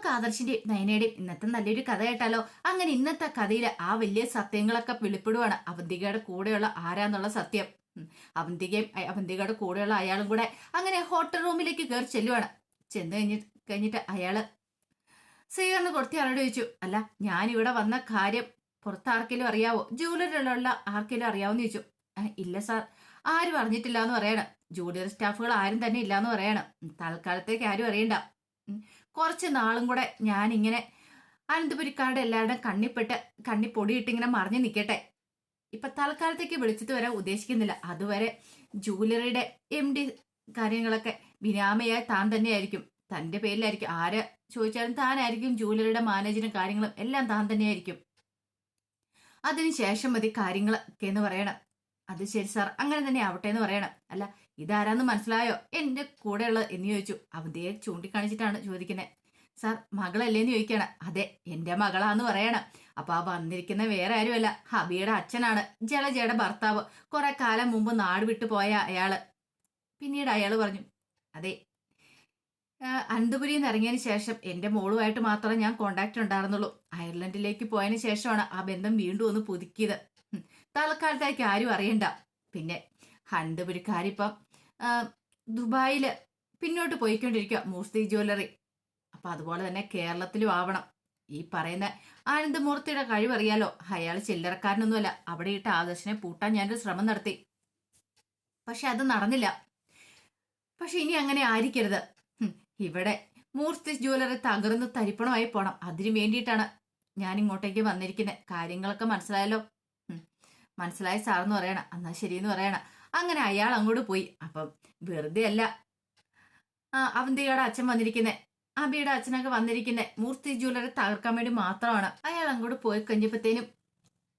നമുക്ക് ആദർശിന്റെയും നയനയുടെയും ഇന്നത്തെ നല്ലൊരു കഥ കേട്ടാലോ അങ്ങനെ ഇന്നത്തെ കഥയിൽ ആ വലിയ സത്യങ്ങളൊക്കെ വെളിപ്പെടുവാണ് അവന്തികയുടെ കൂടെയുള്ള ആരാന്നുള്ള സത്യം. അവന്തികയും അവന്തികയുടെ കൂടെയുള്ള അയാളും കൂടെ അങ്ങനെ ഹോട്ടൽ റൂമിലേക്ക് കയറി ചെല്ലുവാണ്. ചെന്ന് കഴിഞ്ഞ് കഴിഞ്ഞിട്ട് അയാൾ സ്വീകരണം കൊടുത്തി ആളോട് ചോദിച്ചു. അല്ല ഇവിടെ വന്ന കാര്യം പുറത്ത് ആർക്കെങ്കിലും അറിയാവോ? ജൂലറിലുള്ള ആർക്കെങ്കിലും അറിയാവോന്ന് ചോദിച്ചു. "ആ, ഇല്ല സാർ. ആരും അറിഞ്ഞിട്ടില്ല എന്ന് പറയണം. ജൂനിയർ സ്റ്റാഫുകൾ ആരും തന്നെ ഇല്ല എന്ന് പറയണം തൽക്കാലത്തേക്ക് ആരും അറിയണ്ട. കുറച്ച് നാളും കൂടെ ഞാനിങ്ങനെ അനന്തപുരിക്കാരുടെ എല്ലാവരുടെയും കണ്ണിപ്പെട്ട് കണ്ണി പൊടിയിട്ട് ഇങ്ങനെ മറിഞ്ഞു നിൽക്കട്ടെ ഇപ്പൊ തൽക്കാലത്തേക്ക് വിളിച്ചിട്ട് വരാൻ ഉദ്ദേശിക്കുന്നില്ല. അതുവരെ ജൂവലറിയുടെ എം ഡി കാര്യങ്ങളൊക്കെ ബിനാമയായി താൻ തന്നെയായിരിക്കും. തന്റെ പേരിലായിരിക്കും. ആര് ചോദിച്ചാലും താനായിരിക്കും ജൂവലറിയുടെ മാനേജറും കാര്യങ്ങളും എല്ലാം താൻ തന്നെയായിരിക്കും. അതിനുശേഷം മതി കാര്യങ്ങളൊക്കെ എന്ന് പറയണം. അത് ശരി സാർ അങ്ങനെ തന്നെ ആവട്ടെ എന്ന് പറയണം. അല്ല ഇതാരാന്ന് മനസ്സിലായോ? എന്റെ കൂടെയുള്ളത് എന്ന് ചോദിച്ചു. അവധിയെ ചൂണ്ടിക്കാണിച്ചിട്ടാണ് ചോദിക്കുന്നത് സാർ മകളല്ലേന്ന് ചോദിക്കാണ്. അതെ എന്റെ മകളാന്ന് പറയണം. അപ്പൊ ആ വന്നിരിക്കുന്ന വേറെ ആരുമല്ല. ഹബിയുടെ അച്ഛനാണ്. ജലജയുടെ ഭർത്താവ്. കുറെ കാലം മുമ്പ് നാട് വിട്ടു പോയ അയാൾ. പിന്നീട് അയാൾ പറഞ്ഞു അതെ അനന്തപുരിയിൽ നിന്ന് ഇറങ്ങിയതിന് ശേഷം എന്റെ മോളുമായിട്ട് മാത്രമേ ഞാൻ കോണ്ടാക്ട് ഉണ്ടായിരുന്നുള്ളൂ. അയർലൻഡിലേക്ക് പോയതിന് ശേഷമാണ് ആ ബന്ധം വീണ്ടും ഒന്ന് പുതുക്കിയത്. തൽക്കാലത്തേക്ക് ആരും അറിയണ്ട. പിന്നെ അനന്തപുരിക്കാരിപ്പം ആ, ദുബായിൽ പിന്നോട്ട് പോയിക്കൊണ്ടിരിക്കുക മൂർത്തി ജ്വല്ലറി. അപ്പൊ അതുപോലെ തന്നെ കേരളത്തിലും ആവണം. ഈ പറയുന്ന ആനന്ദമൂർത്തിയുടെ കഴിവറിയാലോ? അയാൾ ചില്ലറക്കാരനൊന്നുമല്ല. അവിടെ ഇട്ട് ആദർശനെ പൂട്ടാൻ ഞാനൊരു ശ്രമം നടത്തി. പക്ഷെ അത് നടന്നില്ല. പക്ഷെ ഇനി അങ്ങനെ ആയിരിക്കരുത്. ഇവിടെ മൂർത്തി ജ്വല്ലറി തകർന്ന് തരിപ്പണമായി പോണം. അതിനു വേണ്ടിയിട്ടാണ് ഞാൻ ഇങ്ങോട്ടേക്ക് വന്നിരിക്കുന്നത് കാര്യങ്ങളൊക്കെ മനസ്സിലായല്ലോ? മനസ്സിലായ സാറെന്ന് പറയണം. എന്നാ ശരിയെന്ന് പറയണം. അങ്ങനെ അയാൾ അങ്ങോട്ട് പോയി. അപ്പം വെറുതെ അല്ല. ആ അവന്തിയുടെ അച്ഛൻ വന്നിരിക്കുന്നേ. അബിയുടെ അച്ഛനൊക്കെ വന്നിരിക്കുന്നേ. മൂർത്തി ജ്വല്ലറി തകർക്കാൻ വേണ്ടി മാത്രമാണ്. അയാൾ അങ്ങോട്ട് പോയി കഴിഞ്ഞപ്പോഴത്തേനും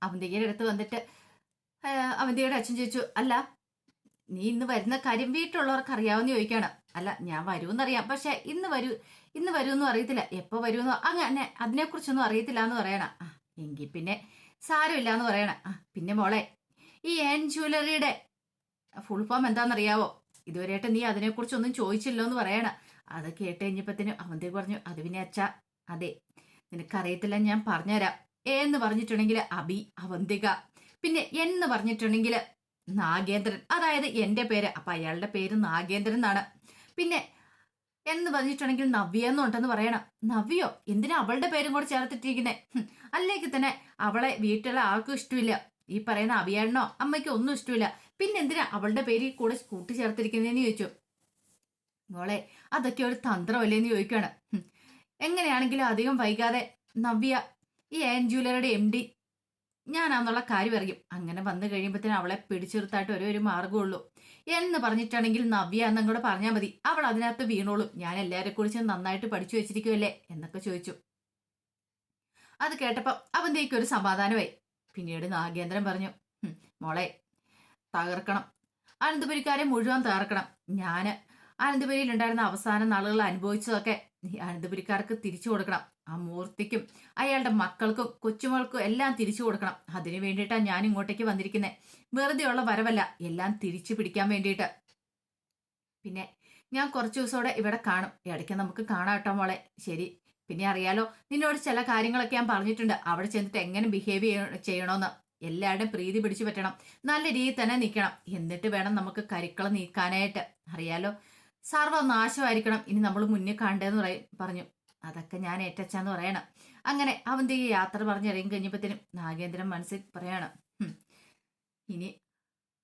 അവന്തികയുടെ അടുത്ത് വന്നിട്ട് അവന്തിയുടെ അച്ഛൻ ചോദിച്ചു അല്ല നീ ഇന്ന് വരുന്ന കാര്യം വീട്ടിലുള്ളവർക്ക് അറിയാവുന്ന ചോദിക്കാണ്. അല്ല ഞാൻ വരുമെന്നറിയാം. പക്ഷെ ഇന്ന് വരൂ ഇന്ന് വരുമെന്നും അറിയത്തില്ല. എപ്പോ വരുമെന്നോ അങ്ങനെ അതിനെക്കുറിച്ചൊന്നും അറിയത്തില്ല എന്ന് പറയണ എങ്കിൽ പിന്നെ സാരമില്ല എന്ന് പറയണ പിന്നെ മോളെ ഈ ഏൻ ജ്വല്ലറിയുടെ ഫുൾ ഫോം എന്താണെന്നറിയാവോ? ഇതുവരെയായിട്ട് നീ അതിനെക്കുറിച്ചൊന്നും ചോദിച്ചില്ലോ എന്ന് പറയണ. അത് കേട്ട് കഴിഞ്ഞപ്പത്തിനും അവന്തി പറഞ്ഞു അത് പിന്നെ അച്ഛാ അതെ നിനക്കറിയത്തില്ല ഞാൻ പറഞ്ഞുതരാം. എന്ന് പറഞ്ഞിട്ടുണ്ടെങ്കിൽ അബി അവന്തിക പിന്നെ എന്ന് പറഞ്ഞിട്ടുണ്ടെങ്കിൽ നാഗേന്ദ്രൻ അതായത് എന്റെ പേര് അപ്പൊ അയാളുടെ പേര് നാഗേന്ദ്രൻ എന്നാണ്. പിന്നെ എന്ന് പറഞ്ഞിട്ടുണ്ടെങ്കിൽ നവ്യ എന്നുണ്ടെന്ന് പറയണം. നവ്യോ എന്തിനാ അവളുടെ പേരും കൂടെ ചേർത്തിട്ടിരിക്കുന്നത് അല്ലെങ്കിൽ തന്നെ അവളെ വീട്ടിലെ ആർക്കും ഇഷ്ടമില്ല. ഈ പറയുന്ന അഭിയാണോ അമ്മയ്ക്ക് ഒന്നും ഇഷ്ടമില്ല. പിന്നെ എന്തിനാ അവളുടെ പേര് കൂടെ കൂട്ടി ചേർത്തിരിക്കുന്നതെന്ന് ചോദിച്ചു. മോളെ അതൊക്കെ ഒരു തന്ത്രമല്ലേന്ന് ചോദിക്കുകയാണ് എങ്ങനെയാണെങ്കിലും അധികം വൈകാതെ നവ്യ ഈ ആൻ ജ്വല്ലറിയുടെ എം ഡി ഞാനാന്നുള്ള കാര്യം അറിയും അങ്ങനെ വന്നു കഴിയുമ്പോഴത്തേനും അവളെ പിടിച്ചെടുത്തായിട്ട് ഒരേ ഒരു മാർഗമുള്ളൂ എന്ന് പറഞ്ഞിട്ടാണെങ്കിൽ നവ്യ എന്നും കൂടെ പറഞ്ഞാൽ മതി. അവൾ അതിനകത്ത് വീണോളും. ഞാൻ എല്ലാവരെ കുറിച്ച് നന്നായിട്ട് പഠിച്ചു വെച്ചിരിക്കുമല്ലേ എന്നൊക്കെ ചോദിച്ചു. അത് കേട്ടപ്പോൾ അവന്തേക്ക് ഒരു സമാധാനമായി. പിന്നീട് നാഗേന്ദ്രൻ പറഞ്ഞു "ഹും, മോളെ തകർക്കണം. അനന്തപുരിക്കാരെ മുഴുവൻ തകർക്കണം. ഞാൻ അനന്തപുരിയിൽ ഉണ്ടായിരുന്ന അവസാന നാളുകൾ അനുഭവിച്ചതൊക്കെ ഈ അനന്തപുരിക്കാർക്ക് തിരിച്ചു കൊടുക്കണം. ആ മൂർത്തിക്കും അയാളുടെ മക്കൾക്കും കൊച്ചുമക്കൾക്കും എല്ലാം തിരിച്ചു കൊടുക്കണം. അതിനു വേണ്ടിയിട്ടാണ് ഞാൻ ഇങ്ങോട്ടേക്ക് വന്നിരിക്കുന്നത് വെറുതെ ഉള്ള വരവല്ല എല്ലാം തിരിച്ചു പിടിക്കാൻ വേണ്ടിയിട്ട്. പിന്നെ ഞാൻ കുറച്ച് ദിവസം ഇവിടെ കാണും. ഇടയ്ക്ക് നമുക്ക് കാണാം കേട്ടോ മോളെ. ശരി. പിന്നെ അറിയാലോ നിന്നോട് ചില കാര്യങ്ങളൊക്കെ ഞാൻ പറഞ്ഞിട്ടുണ്ട്. അവിടെ ചെന്നിട്ട് എങ്ങനെ ബിഹേവ് ചെയ്യണമെന്ന് എല്ലാവരുടെയും പ്രീതി പിടിച്ചു പറ്റണം. നല്ല രീതിയിൽ തന്നെ നിൽക്കണം. എന്നിട്ട് വേണം നമുക്ക് കരിക്കള നീക്കാനായിട്ട്. അറിയാലോ സർവനാശമായിരിക്കണം ഇനി നമ്മൾ മുന്നിൽ കാണേണ്ടതെന്ന് പറയും പറഞ്ഞു. അതൊക്കെ ഞാൻ ഏറ്റച്ചാന്ന് പറയണം. അങ്ങനെ അവന്റെ ഈ യാത്ര പറഞ്ഞിറങ്ങി കഴിഞ്ഞപ്പോഴത്തേനും നാഗേന്ദ്രൻ മനസ്സിൽ പറയണം ഇനി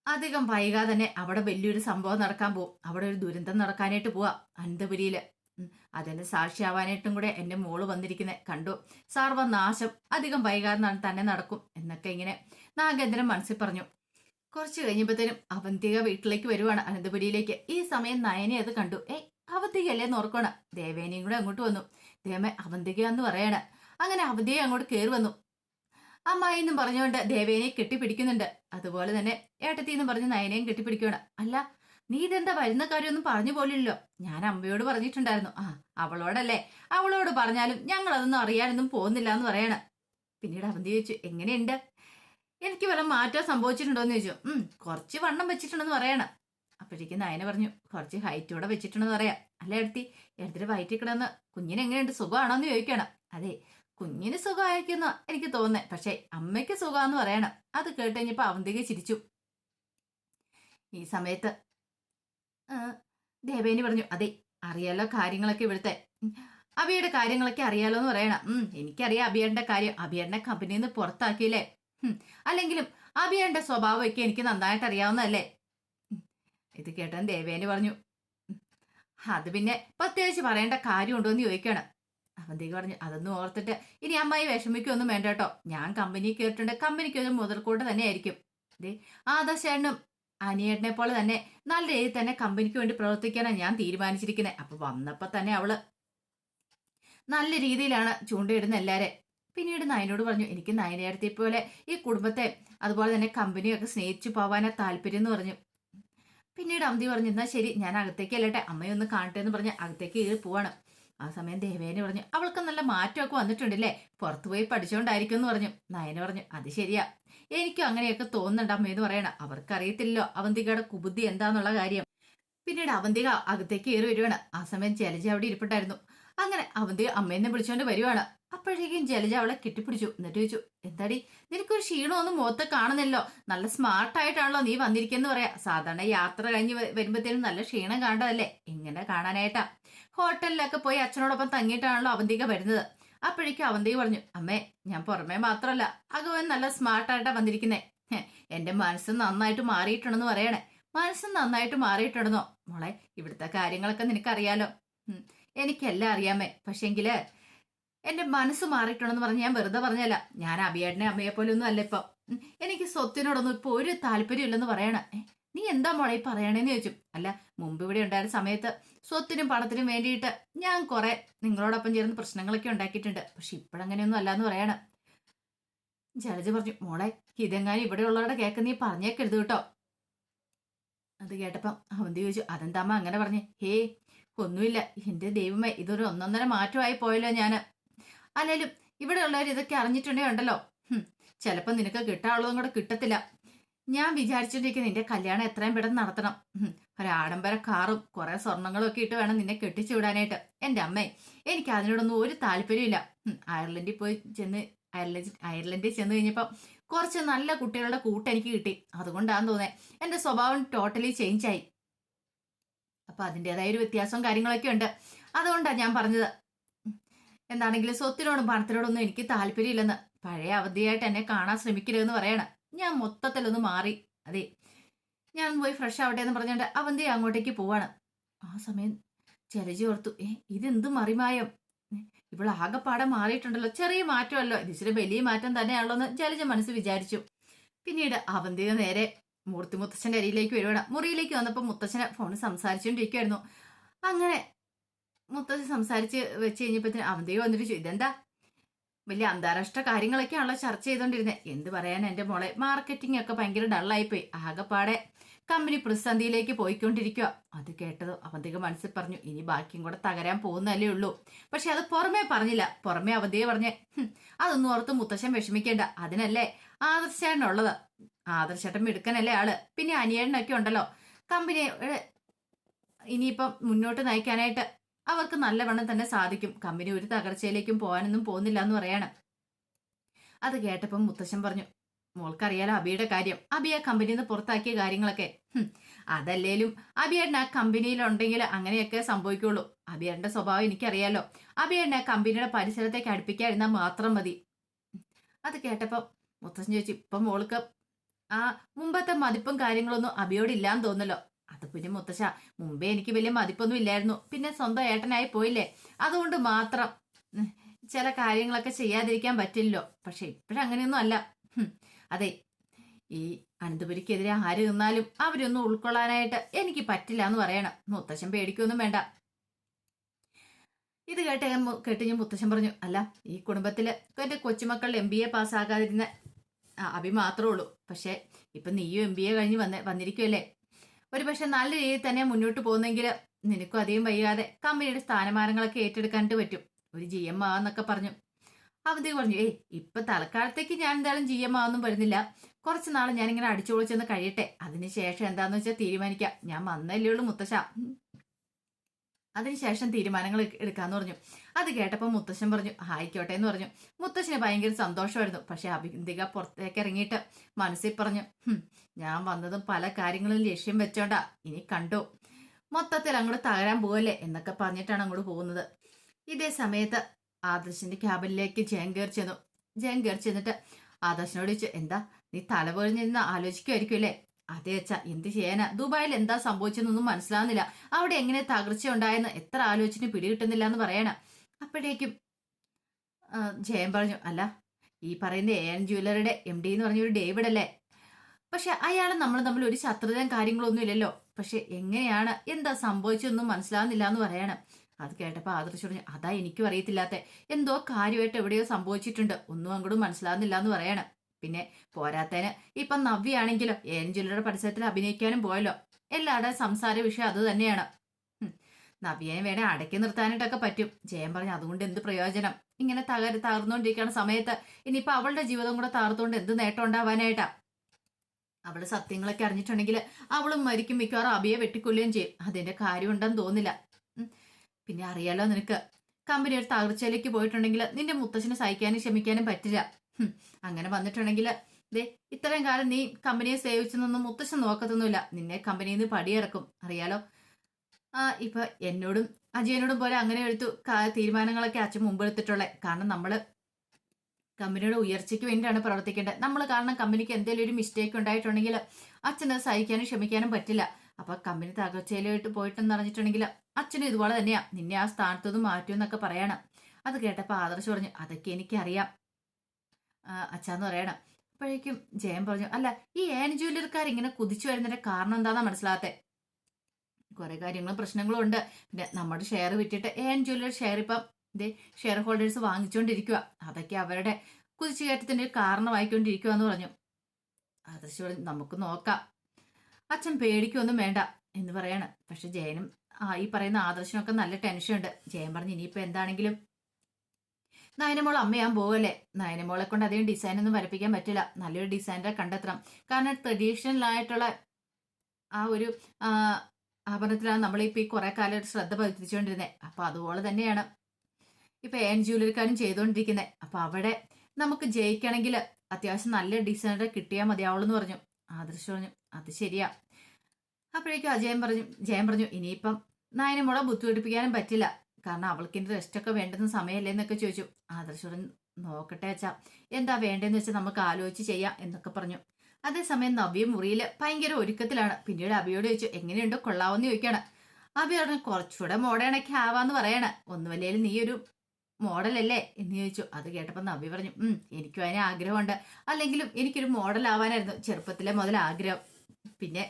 അധികം വൈകാതെ തന്നെ അവിടെ വലിയൊരു സംഭവം നടക്കാൻ പോകും അവിടെ ഒരു ദുരന്തം നടക്കാനായിട്ട് പോവാ അനന്തപുരിയിൽ. ഉം, അതിന് സാക്ഷിയാവാനായിട്ടും കൂടെ എന്റെ മോൾ വന്നിരിക്കുന്നത് കണ്ടു? സർവനാശം. അധികം വൈകാതെ തന്നെ നടക്കും. എന്നൊക്കെ ഇങ്ങനെ നാഗേന്ദ്രൻ മനസ്സിൽ പറഞ്ഞു. കുറച്ച് കഴിഞ്ഞപ്പോഴത്തേനും അവന്തിക വീട്ടിലേക്ക് വരുവാണ് അനന്തപുരിയിലേക്ക്. ഈ സമയം നയനെ അത് കണ്ടു. ഏയ് അവന്തിക അല്ലേ നോർക്കണം ദേവേനയും കൂടെ അങ്ങോട്ട് വന്നു. ദേവ അവന്തിക എന്ന് പറയണ. അങ്ങനെ അവന്തിക അങ്ങോട്ട് കയറി വന്നു. അമ്മായി എന്നും പറഞ്ഞുകൊണ്ട് ദേവേനെ കെട്ടിപ്പിടിക്കുന്നുണ്ട്. അതുപോലെ തന്നെ ഏട്ടത്തി എന്ന് പറഞ്ഞ് നയനെയും കെട്ടിപ്പിടിക്കുകയാണ് അല്ല നീ ഇതെന്താ വരുന്ന കാര്യമൊന്നും പറഞ്ഞു പോലില്ലല്ലോ. ഞാൻ അമ്മയോട് പറഞ്ഞിട്ടുണ്ടായിരുന്നു. ആ അവളോടല്ലേ? അവളോട് പറഞ്ഞാലും ഞങ്ങൾ അതൊന്നും അറിയാനൊന്നും പോകുന്നില്ല എന്ന് പറയണ. പിന്നീട് അവന്തി ചോദിച്ചു എങ്ങനെയുണ്ട്? എനിക്ക് വല്ല മാറ്റം സംഭവിച്ചിട്ടുണ്ടോ എന്ന് ചോദിച്ചു. ഉം കുറച്ച് വണ്ണം വെച്ചിട്ടുണ്ടെന്ന് പറയണം. അപ്പോഴേക്കും നയന പറഞ്ഞു കുറച്ച് ഹൈറ്റോടെ വെച്ചിട്ടുണ്ടെന്ന് പറയാം. അല്ല എടുത്തി? എടുത്തിട്ട് വയറ്റിൽ കിടന്ന് കുഞ്ഞിന് എങ്ങനെയുണ്ട്? സുഖമാണോ എന്ന് ചോദിക്കണം. അതെ കുഞ്ഞിന് സുഖമായിരിക്കുന്ന എനിക്ക് തോന്നേ പക്ഷേ അമ്മയ്ക്ക് സുഖമാന്ന് പറയണം. അത് കേട്ട് കഴിഞ്ഞപ്പോ അവന്തിക ചിരിച്ചു. ഈ സമയത്ത് ദേവേനി പറഞ്ഞു അതെ അറിയാലോ കാര്യങ്ങളൊക്കെ ഇവിടുത്തെ. അബിയുടെ കാര്യങ്ങളൊക്കെ അറിയാലോ എന്ന് പറയണം. ഉം എനിക്കറിയാം അബിയന്റെ കാര്യം. അബിയന്റെ കമ്പനിയിൽ നിന്ന് പുറത്താക്കിയില്ലേ അല്ലെങ്കിലും അബിയന്റെ സ്വഭാവമൊക്കെ എനിക്ക് നന്നായിട്ട് അറിയാവുന്നതല്ലേ? ഇത് കേട്ടാൻ ദേവേനി പറഞ്ഞു അത് പിന്നെ പ്രത്യേകിച്ച് പറയേണ്ട കാര്യമുണ്ടോ എന്ന് ചോദിക്കണം. അവന്തേക്ക് പറഞ്ഞു അതൊന്നും ഓർത്തിട്ട് ഇനി അമ്മായി വിഷമിക്കൊന്നും വേണ്ട കേട്ടോ. ഞാൻ കമ്പനി കയറിയിട്ടുണ്ട്. കമ്പനിക്ക് ഒരു മുതൽക്കൂട്ട് തന്നെ ആയിരിക്കും ദേ ആദർശേട്ടനും അനിയേട്ടനെ പോലെ തന്നെ നല്ല രീതിയിൽ തന്നെ കമ്പനിക്ക് വേണ്ടി പ്രവർത്തിക്കാനാണ് ഞാൻ തീരുമാനിച്ചിരിക്കുന്നത് അപ്പൊ വന്നപ്പോ തന്നെ അവൾ നല്ല രീതിയിലാണ് ചൂണ്ടയിടുന്ന എല്ലാരെ. പിന്നീട് നയനോട് പറഞ്ഞു എനിക്ക് നയനേടത്തെ പോലെ ഈ കുടുംബത്തെ അതുപോലെ തന്നെ കമ്പനിയൊക്കെ സ്നേഹിച്ചു പോവാനാ താല്പര്യം എന്ന് പറഞ്ഞു. പിന്നീട് അന്തി പറഞ്ഞു എന്നാ ശരി ഞാൻ അകത്തേക്ക് അല്ലട്ടെ അമ്മയൊന്ന് കാണട്ടെ എന്ന് പറഞ്ഞ് അകത്തേക്ക് കയറി പോവാണ്. ആ സമയം ദേവേനെ പറഞ്ഞു അവൾക്ക് നല്ല മാറ്റമൊക്കെ വന്നിട്ടുണ്ടല്ലേ? പുറത്തുപോയി പഠിച്ചുകൊണ്ടായിരിക്കും എന്ന് പറഞ്ഞു. നയന പറഞ്ഞു അത് ശരിയാ. എനിക്കും അങ്ങനെയൊക്കെ തോന്നുന്നുണ്ട്. അമ്മയെന്ന് പറയണം. അവർക്കറിയത്തില്ലല്ലോ അവന്തികയുടെ കുബുദ്ധി എന്താന്നുള്ള കാര്യം. പിന്നീട് അവന്തിക അകത്തേക്ക് കയറി വരുവാണ്. ആ സമയം ജലജ അവിടെ ഇരിപ്പുണ്ടായിരുന്നു. അങ്ങനെ അവന്തിക അമ്മേനെ വിളിച്ചോണ്ട് വരുവാണ്. അപ്പോഴേക്കും ജലജ അവളെ കെട്ടിപ്പിടിച്ചു. എന്നിട്ട് ചോദിച്ചു എന്താടി? നിനക്കൊരു ക്ഷീണമൊന്നും മുഖത്ത് കാണുന്നില്ലോ നല്ല സ്മാർട്ടായിട്ടാണല്ലോ നീ വന്നിരിക്കുന്നു പറയാ. സാധാരണ യാത്ര കഴിഞ്ഞ് വരുമ്പോഴത്തേനും നല്ല ക്ഷീണം കാണേണ്ടതല്ലേ? എങ്ങനെ കാണാനായിട്ടാ. ഹോട്ടലിലൊക്കെ പോയി അച്ഛനോടൊപ്പം തങ്ങിയിട്ടാണല്ലോ അവന്തിക വരുന്നത്. അപ്പോഴേക്കും അവന്തിക പറഞ്ഞു അമ്മേ ഞാൻ പുറമേ മാത്രമല്ല അകവൻ നല്ല സ്മാർട്ടായിട്ടാ വന്നിരിക്കുന്നേ. എന്റെ മനസ്സ് നന്നായിട്ട് മാറിയിട്ടുണ്ടെന്ന് പറയണേ. മനസ്സ് നന്നായിട്ട് മാറിയിട്ടുണ്ടെന്നോ? മോളെ ഇവിടുത്തെ കാര്യങ്ങളൊക്കെ നിനക്കറിയാലോ. എനിക്കെല്ലാം അറിയാമേ. പക്ഷെങ്കിൽ എന്റെ മനസ്സ് മാറിയിട്ടുണ്ടെന്ന് പറഞ്ഞ് ഞാൻ വെറുതെ പറഞ്ഞല്ല. ഞാൻ അഭിയേട്ടനെ അമ്മയെ പോലെ ഒന്നും അല്ല ഇപ്പൊ. എനിക്ക് സ്വത്തിനോടൊന്നും ഇപ്പൊ ഒരു താല്പര്യമില്ലെന്ന് പറയണ. നീ എന്താ മോളെ ഈ പറയണേന്ന് ചോദിച്ചു. അല്ല മുമ്പ് ഇവിടെ ഉണ്ടായിരുന്ന സമയത്ത് സ്വത്തിനും പണത്തിനും വേണ്ടിയിട്ട് ഞാൻ കുറെ നിങ്ങളോടൊപ്പം ചേർന്ന് പ്രശ്നങ്ങളൊക്കെ ഉണ്ടാക്കിയിട്ടുണ്ട്. പക്ഷെ ഇപ്പോഴങ്ങനെയൊന്നും അല്ലാന്ന് പറയാണ്. ജലജ പറഞ്ഞു മോളെ ഇതെങ്ങാനും ഇവിടെ ഉള്ളവരുടെ കേക്ക് നീ പറഞ്ഞേക്കരുത് കേട്ടോ. അത് കേട്ടപ്പം അവന്തി ചോദിച്ചു അതെന്താമ്മ അങ്ങനെ പറഞ്ഞു? ഹേ ഒന്നുമില്ല. എന്റെ ദൈവമേ ഇതൊരു ഒന്നൊന്നര മാറ്റമായി പോയല്ലോ ഞാൻ. അല്ലേലും ഇവിടെ ഉള്ളവർ ഇതൊക്കെ അറിഞ്ഞിട്ടുണ്ടേ ഉണ്ടല്ലോ. ഹും, ചിലപ്പോ നിനക്ക് കിട്ടാനുള്ളതും കൂടെ കിട്ടത്തില്ല. ഞാൻ വിചാരിച്ചിട്ടിരിക്കുന്ന നിന്റെ കല്യാണം എത്രയും പെട്ടെന്ന് നടത്തണം. ഒരാഡംബര കാറും കുറെ സ്വർണങ്ങളും ഒക്കെ ഇട്ട് വേണം നിന്നെ കെട്ടിച്ചു വിടാനായിട്ട്. എന്റെ അമ്മേ എനിക്ക് അതിനോടൊന്നും ഒരു താല്പര്യമില്ല അയർലൻഡിൽ പോയി ചെന്ന് അയർലൻഡ് അയർലൻഡിൽ ചെന്ന് കഴിഞ്ഞപ്പോ കുറച്ച് നല്ല കുട്ടികളുടെ കൂട്ട് എനിക്ക് കിട്ടി. അതുകൊണ്ടാന്ന് തോന്നേ എന്റെ സ്വഭാവം ടോട്ടലി ചേഞ്ച് ആയി. അപ്പൊ അതിന്റെതായ ഒരു വ്യത്യാസവും കാര്യങ്ങളൊക്കെ ഉണ്ട്. അതുകൊണ്ടാണ് ഞാൻ പറഞ്ഞത്. എന്താണെങ്കിലും സ്വത്തിനോടും പണത്തിനോടൊന്നും എനിക്ക് താല്പര്യമില്ലെന്ന്. പഴയ അവധിയായിട്ട് എന്നെ കാണാൻ ശ്രമിക്കരുതെന്ന് പറയണം. ഞാൻ മൊത്തത്തിലൊന്ന് മാറി. അതെ. ഞാൻ പോയി ഫ്രഷ് ആവട്ടെ എന്ന് പറഞ്ഞുകൊണ്ട് അവന്തി അങ്ങോട്ടേക്ക് പോവാണ്. ആ സമയം ജലജി ഓർത്തു ഏ ഇതെന്ത് മറിമായം? ഇവിടെ ആകെപ്പാടെ മാറിയിട്ടുണ്ടല്ലോ. ചെറിയ മാറ്റമല്ലോ. ഇതിച്ചിരി വലിയ മാറ്റം തന്നെയാണല്ലോ എന്ന് ജലജ മനസ്സ് വിചാരിച്ചു. പിന്നീട് അവന്തിക നേരെ മൂർത്തി മുത്തച്ഛന്റെ അരിയിലേക്ക് വരുവാണ്. മുറിയിലേക്ക് വന്നപ്പോൾ മുത്തച്ഛനെ ഫോണിൽ സംസാരിച്ചുകൊണ്ടിരിക്കുമായിരുന്നു അങ്ങനെ മുത്തച്ഛൻ സംസാരിച്ച് വെച്ച് കഴിഞ്ഞപ്പോഴത്തേന് അവന്തിക വന്നിട്ട് ഇതെന്താ? വലിയ അന്താരാഷ്ട്ര കാര്യങ്ങളൊക്കെയാണല്ലോ ചർച്ച ചെയ്തോണ്ടിരുന്നത് എന്ത് പറയാൻ എന്റെ മോളെ? മാർക്കറ്റിംഗ് ഒക്കെ ഭയങ്കര ഡള്ളായിപ്പോയി ആകെപ്പാടെ കമ്പനി പ്രതിസന്ധിയിലേക്ക് പോയിക്കൊണ്ടിരിക്കുക അത് കേട്ടത് അവന്തിക മനസ്സിൽ പറഞ്ഞു ഇനി ബാക്കിയും കൂടെ തകരാൻ പോകുന്നല്ലേ ഉള്ളൂ. പക്ഷെ അത് പുറമേ പറഞ്ഞില്ല. പുറമേ അവന്തിക പറഞ്ഞേ അതൊന്നും ഓർത്ത് മുത്തശ്ശൻ വിഷമിക്കേണ്ട. അതിനല്ലേ ആദർശേട്ടനുള്ളത്? ആദർശേട്ടൻ മിടുക്കനല്ലേ ആൾ. പിന്നെ അനിയേട്ടനൊക്കെ ഉണ്ടല്ലോ. കമ്പനി ഇനിയിപ്പം മുന്നോട്ട് നയിക്കാനായിട്ട് അവർക്ക് നല്ലവണ്ണം തന്നെ സാധിക്കും. കമ്പനി ഒരു തകർച്ചയിലേക്കും പോകാനൊന്നും പോകുന്നില്ല എന്ന് പറയാണ്. അത് കേട്ടപ്പം മുത്തശ്ശൻ പറഞ്ഞു മോൾക്കറിയാലോ അബിയുടെ കാര്യം. അബി ആ കമ്പനിയിൽ നിന്ന് പുറത്താക്കിയ കാര്യങ്ങളൊക്കെ. അതല്ലേലും അബിയേട്ടൻ ആ കമ്പനിയിലുണ്ടെങ്കിൽ അങ്ങനെയൊക്കെ സംഭവിക്കുള്ളൂ. അബിയേട്ടന്റെ സ്വഭാവം എനിക്കറിയാലോ. അബിയേട്ടൻ ആ കമ്പനിയുടെ പരിസരത്തേക്ക് അടുപ്പിക്കാതിരുന്നാൽ മാത്രം മതി. അത് കേട്ടപ്പം മുത്തശ്ശൻ ചോദിച്ചു ഇപ്പം മോൾക്ക് ആ മുമ്പത്തെ മതിപ്പും കാര്യങ്ങളൊന്നും അബിയോട് ഇല്ലാന്ന് തോന്നല്ലോ അത് പിന്നെ മുത്തശ്ശ മുമ്പേ എനിക്ക് വലിയ മതിപ്പൊന്നും ഇല്ലായിരുന്നു. പിന്നെ സ്വന്തം ഏട്ടനായി പോയില്ലേ? അതുകൊണ്ട് മാത്രം ചില കാര്യങ്ങളൊക്കെ ചെയ്യാതിരിക്കാൻ പറ്റില്ലല്ലോ. പക്ഷെ ഇപ്പോഴങ്ങനെയൊന്നും അല്ല. അതെ ഈ അനന്തപുരിക്കെതിരെ ആര് നിന്നാലും അവരൊന്നും ഉൾക്കൊള്ളാനായിട്ട് എനിക്ക് പറ്റില്ല എന്ന് പറയണം. മുത്തശ്ശൻ പേടിക്കൊന്നും വേണ്ട. ഇത് കേട്ട് കേട്ട് ഞാൻ മുത്തശ്ശൻ പറഞ്ഞു അല്ല ഈ കുടുംബത്തിൽ എന്റെ കൊച്ചുമക്കൾ എം ബി എ പാസ്സാകാതിരുന്ന അഭി മാത്രമേ ഉള്ളൂ. പക്ഷെ ഇപ്പൊ നീയും എം ബി എ കഴിഞ്ഞ് വന്ന് വന്നിരിക്കുമല്ലേ ഒരു പക്ഷെ നല്ല രീതിയിൽ തന്നെ മുന്നോട്ട് പോകുന്നെങ്കിൽ നിനക്കും അധികം വയ്യാതെ കമ്പനിയുടെ സ്ഥാനമാനങ്ങളൊക്കെ ഏറ്റെടുക്കാനായിട്ട് പറ്റും. ഒരു ജി എം ആന്നൊക്കെ പറഞ്ഞു. അവധി പറഞ്ഞു ഏയ് ഇപ്പൊ തൽക്കാലത്തേക്ക് ഞാൻ എന്തായാലും ജി എം ആവൊന്നും വരുന്നില്ല. കുറച്ച് നാൾ ഞാനിങ്ങനെ ഇങ്ങനെ പൊളിച്ചെന്ന് കഴിയട്ടെ അതിനുശേഷം എന്താന്ന് വെച്ചാൽ തീരുമാനിക്കാം. ഞാൻ വന്നല്ലേ ഉള്ളൂ മുത്തശ്ശ. അതിനുശേഷം തീരുമാനങ്ങൾ എടുക്കാന്ന് പറഞ്ഞു. അത് കേട്ടപ്പോൾ മുത്തശ്ശൻ പറഞ്ഞു ആയിക്കോട്ടെ എന്ന് പറഞ്ഞു. മുത്തശ്ശന് ഭയങ്കര സന്തോഷമായിരുന്നു. പക്ഷെ അഭിന്തിക പുറത്തേക്ക് ഇറങ്ങിയിട്ട് മനസ്സിൽ പറഞ്ഞു ഞാൻ വന്നതും പല കാര്യങ്ങളും ലക്ഷ്യം വെച്ചോണ്ടാ. ഇനി കണ്ടു? മൊത്തത്തിൽ അങ്ങോട്ട് തകരാൻ പോവല്ലേ? എന്നൊക്കെ പറഞ്ഞിട്ടാണ് അങ്ങോട്ട് പോകുന്നത്. ഇതേ സമയത്ത് ആദർശിന്റെ ക്യാബിനിലേക്ക് ജയൻ കയറി ചെന്നു. ജയൻ കയറി ചെന്നിട്ട് ആദർശനോട് ചോദിച്ചു എന്താ നീ തലപൊഴിഞ്ഞിരുന്ന് ആലോചിക്കുമായിരിക്കും അല്ലേ അതെ അച്ഛ എന്ത് ചെയ്യാനാ? ദുബായിൽ എന്താ സംഭവിച്ചെന്നൊന്നും മനസ്സിലാവുന്നില്ല. അവിടെ എങ്ങനെ തകർച്ച ഉണ്ടായെന്ന് എത്ര ആലോചിച്ചിട്ട് പിടികിട്ടുന്നില്ല എന്ന് പറയണ. അപ്പോഴേക്കും ജയൻ പറഞ്ഞു അല്ല ഈ പറയുന്ന എ എൻ ജ്വല്ലറിയുടെ എം ഡി എന്ന് പറഞ്ഞൊരു ഡേവിഡ് അല്ലേ പക്ഷെ അയാൾ നമ്മൾ തമ്മിൽ ഒരു ശത്രുതയും കാര്യങ്ങളൊന്നും ഇല്ലല്ലോ. പക്ഷെ എങ്ങനെയാണ് എന്താ സംഭവിച്ചതൊന്നും മനസ്സിലാവുന്നില്ല എന്ന് പറയണം. അത് കേട്ടപ്പോൾ ആദർശ് പറഞ്ഞു അതാ എനിക്കും അറിയത്തില്ലാത്ത എന്തോ കാര്യമായിട്ട് എവിടെയോ സംഭവിച്ചിട്ടുണ്ട്. ഒന്നും അങ്ങോട്ടും മനസ്സിലാവുന്നില്ല എന്ന് പറയാണ്. പിന്നെ പോരാത്തതിന്. ഇപ്പം നവ്യാണെങ്കിലോ ഏഞ്ചലിയുടെ പരിസരത്തിൽ അഭിനയിക്കാനും പോയല്ലോ. എല്ലാവരുടെ സംസാര വിഷയം അത് തന്നെയാണ്. നവ്യനെ വേണേ അടക്കി നിർത്താനായിട്ടൊക്കെ പറ്റും. ജയൻ പറഞ്ഞു അതുകൊണ്ട് എന്ത് പ്രയോജനം? ഇങ്ങനെ തകർ തകർന്നുകൊണ്ടിരിക്കുന്ന സമയത്ത് ഇനിയിപ്പോ അവളുടെ ജീവിതം കൂടെ തകർത്തുകൊണ്ട് എന്ത് നേട്ടം ഉണ്ടാവാനായിട്ടാ? അവൾ സത്യങ്ങളൊക്കെ അറിഞ്ഞിട്ടുണ്ടെങ്കിൽ അവളും മരിക്കും മിക്കവാറും അബിയെ വെട്ടിക്കൊല്ലുകയും ചെയ്യും. അതിന്റെ കാര്യം ഉണ്ടെന്ന് തോന്നില്ല പിന്നെ അറിയാലോ നിനക്ക്. കമ്പനി ഒരു തകർച്ചയിലേക്ക് പോയിട്ടുണ്ടെങ്കിൽ നിന്റെ മുത്തശ്ശനെ സഹിക്കാനും ക്ഷമിക്കാനും പറ്റില്ല. അങ്ങനെ വന്നിട്ടുണ്ടെങ്കിൽ ദേ ഇത്രയും കാലം നീ കമ്പനിയെ സേവിച്ചെന്നൊന്നും മുത്തശ്ശൻ നോക്കത്തൊന്നുമില്ല. നിന്നെ കമ്പനിയിൽ നിന്ന് പടിയിറക്കും. അറിയാലോ? ആ ഇപ്പൊ എന്നോടും അജയനോടും പോലെ അങ്ങനെ എടുത്തു തീരുമാനങ്ങളൊക്കെ അച്ഛൻ മുമ്പ് എടുത്തിട്ടുള്ളത് കാരണം നമ്മൾ കമ്പനിയുടെ ഉയർച്ചയ്ക്ക് വേണ്ടിയാണ് പ്രവർത്തിക്കേണ്ടത്. നമ്മൾ കാരണം കമ്പനിക്ക് എന്തെങ്കിലും ഒരു മിസ്റ്റേക്ക് ഉണ്ടായിട്ടുണ്ടെങ്കിൽ അച്ഛന് സഹിക്കാനും ക്ഷമിക്കാനും പറ്റില്ല. അപ്പൊ കമ്പനി തകർച്ചയിലോട്ട് പോയിട്ടെന്ന് അറിഞ്ഞിട്ടുണ്ടെങ്കിൽ അച്ഛനും ഇതുപോലെ തന്നെയാ. നിന്നെ ആ സ്ഥാനത്തുനിന്ന് മാറ്റുമെന്നൊക്കെ പറയണം. അത് കേട്ടപ്പോ ആദർശ് പറഞ്ഞു അതൊക്കെ എനിക്കറിയാം. അച്ഛാന്ന് പറയണം. അപ്പോഴേക്കും ജയൻ പറഞ്ഞു അല്ല ഈ ഏൻ ജ്വല്ലറിക്കാർ ഇങ്ങനെ കുതിച്ചു വരുന്നതിന്റെ കാരണം എന്താണെന്നാ മനസ്സിലാകത്തെ കുറെ കാര്യങ്ങളും പ്രശ്നങ്ങളും ഉണ്ട്. പിന്നെ നമ്മുടെ ഷെയർ വിറ്റിട്ട് ഏൻ ജ്വല്ലറി ഷെയർ ഇപ്പം ഇതേ ഷെയർ ഹോൾഡേഴ്സ് വാങ്ങിച്ചുകൊണ്ടിരിക്കുക അതൊക്കെ അവരുടെ കുതിച്ചുകയറ്റത്തിന്റെ ഒരു കാരണമായിക്കൊണ്ടിരിക്കുക എന്ന് പറഞ്ഞു. ആദർശ് പറഞ്ഞു നമുക്ക് നോക്കാം. അച്ഛൻ പേടിക്കൊന്നും വേണ്ട എന്ന് പറയാണ്. പക്ഷെ ജയനും ആ ഈ പറയുന്ന ആദർശനൊക്കെ നല്ല ടെൻഷൻ ഉണ്ട്. ജയൻ പറഞ്ഞു ഇനിയിപ്പോൾ എന്താണെങ്കിലും നയനമോൾ അമ്മയാൻ പോവല്ലേ? നയനമോളെ കൊണ്ട് അധികം ഡിസൈൻ ഒന്നും വരപ്പിക്കാൻ പറ്റില്ല. നല്ലൊരു ഡിസൈനറെ കണ്ടെത്തണം. കാരണം ട്രഡീഷണൽ ആയിട്ടുള്ള ആ ഒരു ആഭരണത്തിലാണ് നമ്മളിപ്പോ ഈ കുറെ കാലം ശ്രദ്ധ പതിപ്പിച്ചുകൊണ്ടിരുന്നത് അപ്പൊ അതുപോലെ തന്നെയാണ് ഇപ്പൊ ഏൻ ജ്വല്ലറിക്കാരും ചെയ്തുകൊണ്ടിരിക്കുന്നത് അപ്പൊ അവിടെ നമുക്ക് ജയിക്കണമെങ്കിൽ അത്യാവശ്യം നല്ല ഡിസൈനറെ കിട്ടിയാൽ മതിയാവുള്ളൂ എന്ന് പറഞ്ഞു. ആദർശ് പറഞ്ഞു അത് ശരിയാ. അപ്പോഴേക്കും അജയൻ പറഞ്ഞു ജയൻ പറഞ്ഞു ഇനിയിപ്പം നായനമോളെ ബുദ്ധിമുട്ടിപ്പിക്കാനും പറ്റില്ല. കാരണം അവൾക്ക് ഇനി റെസ്റ്റ് ഒക്കെ വേണ്ടുന്ന സമയമല്ലേ എന്നൊക്കെ ചോദിച്ചു. ആദർശ് നോക്കട്ടെ അച്ഛാ. എന്താ വേണ്ടതെന്ന് വെച്ചാൽ നമുക്ക് ആലോചിച്ച് ചെയ്യാം എന്നൊക്കെ പറഞ്ഞു. അതേസമയം നവ്യ മുറിയിൽ ഭയങ്കര ഒരുക്കത്തിലാണ്. പിന്നീട് അബിയോട് ചോദിച്ചു എങ്ങനെയുണ്ടോ? കൊള്ളാവെന്ന് ചോദിക്കാണ്. അബി പറഞ്ഞു കുറച്ചുകൂടെ മോഡേണൊക്കെ ആവാന്ന് പറയണേ. ഒന്നുമല്ലേലും നീ ഒരു മോഡലല്ലേ? എന്ന് ചോദിച്ചു. അത് കേട്ടപ്പോൾ നവ്യ പറഞ്ഞു ഉം എനിക്കും അതിന് ആഗ്രഹമുണ്ട്. അല്ലെങ്കിലും എനിക്കൊരു മോഡൽ ആവാനായിരുന്നു ചെറുപ്പത്തിലെ മുതൽ ആഗ്രഹം. പിന്നെ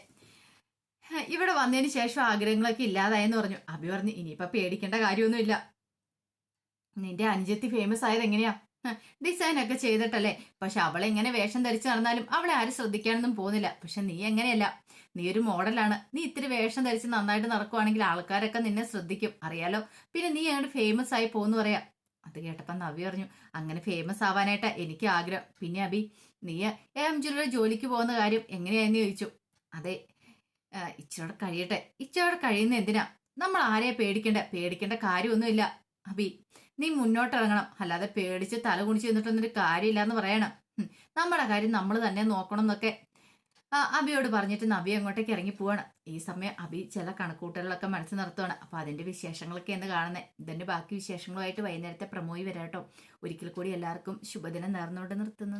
ഇവിടെ വന്നതിന് ശേഷം ആഗ്രഹങ്ങളൊക്കെ ഇല്ലാതായെന്ന് പറഞ്ഞു. അഭി പറഞ്ഞു ഇനിയിപ്പോ പേടിക്കേണ്ട കാര്യമൊന്നുമില്ല. നിന്റെ അനുജത്തി ഫേമസ് ആയത് എങ്ങനെയാ? ഡിസൈൻ ഒക്കെ ചെയ്തിട്ടല്ലേ? പക്ഷെ അവളെ എങ്ങനെ വേഷം ധരിച്ചു നടന്നാലും അവളെ ആരും ശ്രദ്ധിക്കാനൊന്നും പോകുന്നില്ല. പക്ഷെ നീ എങ്ങനെയല്ല? നീ ഒരു മോഡലാണ്. നീ ഇത്തിരി വേഷം ധരിച്ച് നന്നായിട്ട് നടക്കുവാണെങ്കിൽ ആൾക്കാരൊക്കെ നിന്നെ ശ്രദ്ധിക്കും. അറിയാലോ? പിന്നെ നീ അങ്ങോട്ട് ഫേമസ് ആയി പോകുന്നു പറയാ. അത് കേട്ടപ്പോ നവി പറഞ്ഞു അങ്ങനെ ഫേമസ് ആവാനായിട്ടാ എനിക്ക് ആഗ്രഹം. പിന്നെ അബി നീ എം ജിയുടെ ജോലിക്ക് പോകുന്ന കാര്യം എങ്ങനെയാന്ന് ചോദിച്ചു. അതെ ആ, ഇച്ചിരിയോടെ കഴിയട്ടെ. ഇച്ചിരോട് കഴിയുന്ന എന്തിനാ? നമ്മൾ ആരെയാ പേടിക്കണ്ട പേടിക്കേണ്ട കാര്യമൊന്നുമില്ല. അബി നീ മുന്നോട്ടിറങ്ങണം. അല്ലാതെ പേടിച്ച് തല കുണിച്ച് ചെന്നിട്ടൊന്നൊരു കാര്യമില്ല എന്ന് പറയണം. നമ്മുടെ കാര്യം നമ്മൾ തന്നെ നോക്കണം എന്നൊക്കെ. അബിയോട് പറഞ്ഞിട്ട് നബി അങ്ങോട്ടേക്ക് ഇറങ്ങി പോവാണ്. ഈ സമയം അബി ചില കണക്കൂട്ടലുകളൊക്കെ മനസ്സിൽ നിർത്തുവാണ്. അപ്പോൾ അതിന്റെ വിശേഷങ്ങളൊക്കെ എന്ന് കാണുന്നത് ഇതിന്റെ ബാക്കി വിശേഷങ്ങളുമായിട്ട് വൈകുന്നേരത്തെ പ്രമോയി വരാട്ടോ. ഒരിക്കൽ കൂടി എല്ലാവർക്കും ശുഭദിനം നേർന്നുകൊണ്ട് നിർത്തുന്നു.